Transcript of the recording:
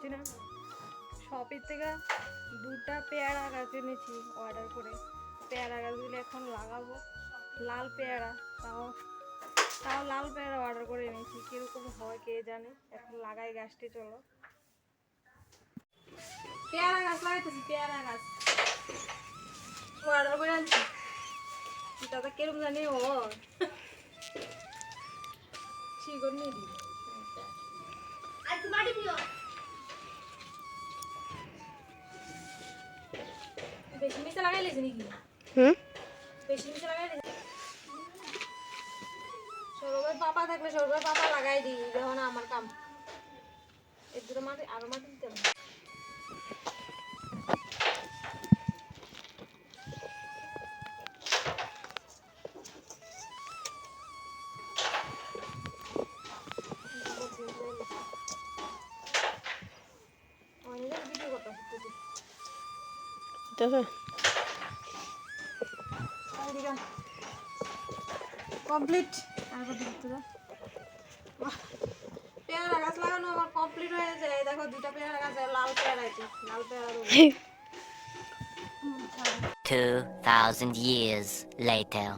পারছি না। শপের থেকে দুটা পেয়ারা গাছ এনেছি অর্ডার করে। পেয়ারা গাছগুলো এখন লাগাবো। লাল পেয়ারা, তাও তাও লাল পেয়ারা অর্ডার করে এনেছি। কীরকম হয় কে জানে? এখন লাগাই গাছটি, চলো। পেয়ারা গাছ লাগাইতেছি, পেয়ারা গাছ। অর্ডার করে আনছি। দাদা কীরকম জানি ও। ঠিক নিয়ে দিই। বেশি মিশে লাগাই লেছি নাকি? হুম? বেশি মিশে লাগাই লেছি সৌরভের পাপা থাকলে সৌরভের পাপা লাগাই দিই দেখো না আমার কাম। এর দুটো মাটি আরও মাটি দিতে হবে। অনেক ভিডিও করতে দেখো কমপ্লিট পেয়ারা গাছ লাগানো আমার কমপ্লিট হয়ে যায় দেখো দুটা পেয়ারা গাছ লাল পেয়ারা আছে লাল পেয়ারা রয়েছে। 2,000 years later.